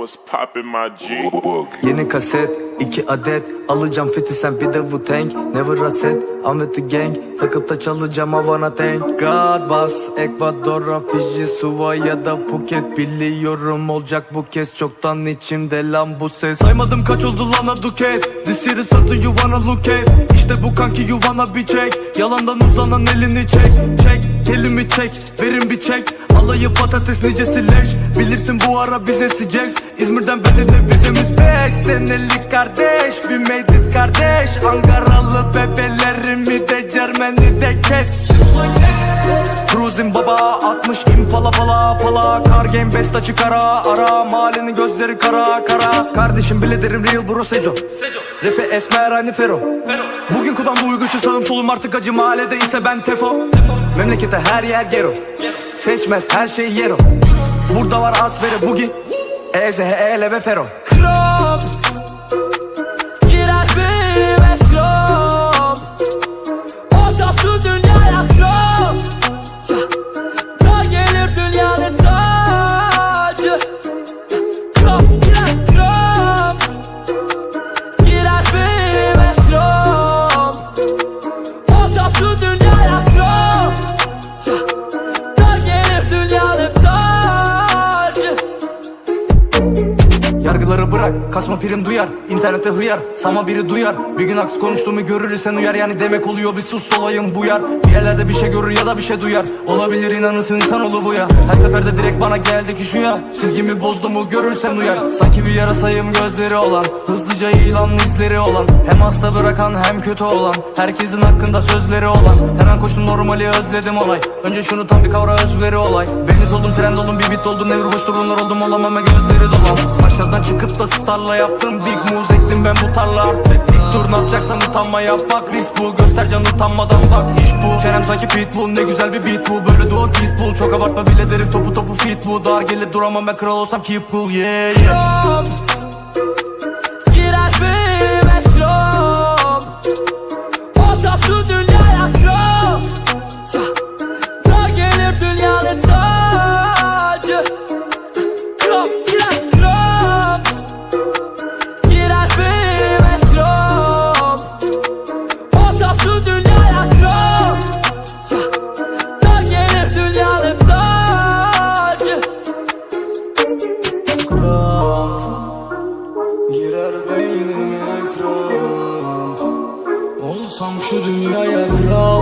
What's poppin' my G? Yeni kaset iki adet. Alacağım feti sen bir de Wu Tang Never raset I'm with the gang. Takıp da çalacağım Havana Tank. God Bas Ekvador'a Fiji Suva ya da Phuket. Biliyorum olacak bu kez Çoktan içimde lan bu ses. Saymadım kaç oldu lan a duket This is something you wanna look at İşte bu kanki you wanna be check Yalandan uzanan elini çek Çek. Elimi çek Verin bir çek. Alayı patates nicesi leş. Bilirsin bu ara bize sıcaks İzmir'den belirle bizimiz beş. Senelik kardeş Bir made it kardeş. Ankaralı bebelerimi de Cermeni de kes. Cruising baba 60 impala pala pala Kar game best açık ara ara. Mahallenin gözleri kara kara. Kardeşim bile derim real bro Seco Rap'e esmer hani Fero Bugün kulağımda uygucu sağım solum artık acı mahallede ise ben tefo. Memlekete her yer gero. Seçmez her şey yero. Burada var asfere bugün. Eze ele ve fero bırak kasma prim duyar İnternete hıyar. Sama biri duyar Bir gün aks konuştuğumu görür isen uyar. Yani demek oluyor bir sus olayım buyar Bir yerlerde bir şey görür ya da bir şey duyar. Olabilir inanırsın insanoğlu bu ya. Her seferde direkt bana geldi ki şu ya. Çizgimi bozdu mu görürsen uyar. Sanki bir yarasayım gözleri olan Hızlıca ilan izleri olan. Hem hasta bırakan hem kötü olan. Herkesin hakkında sözleri olan. Her an koştum normali özledim olay. Önce şunu tam bir kavra özveri olay. Beniz oldum trend oldum bir bit oldum Nevri boş durumlar oldum. Olamama gözleri dolan. Başlardan çıkıp da starla yaptım Big moves ektim ben bu tarla. Artık Dik dur ne yapacaksan utanma yap bak. Risk bu göster can utanmadan bak. İş bu Çenem sanki pitbull. Ne güzel bir beat bu Böyle duo git bul. Çok abartma bile derim topu topu fit bu. Dar gelir duramam ben kral olsam keep cool yeah yeah Girer beynime kramp Olsam şu dünyaya kral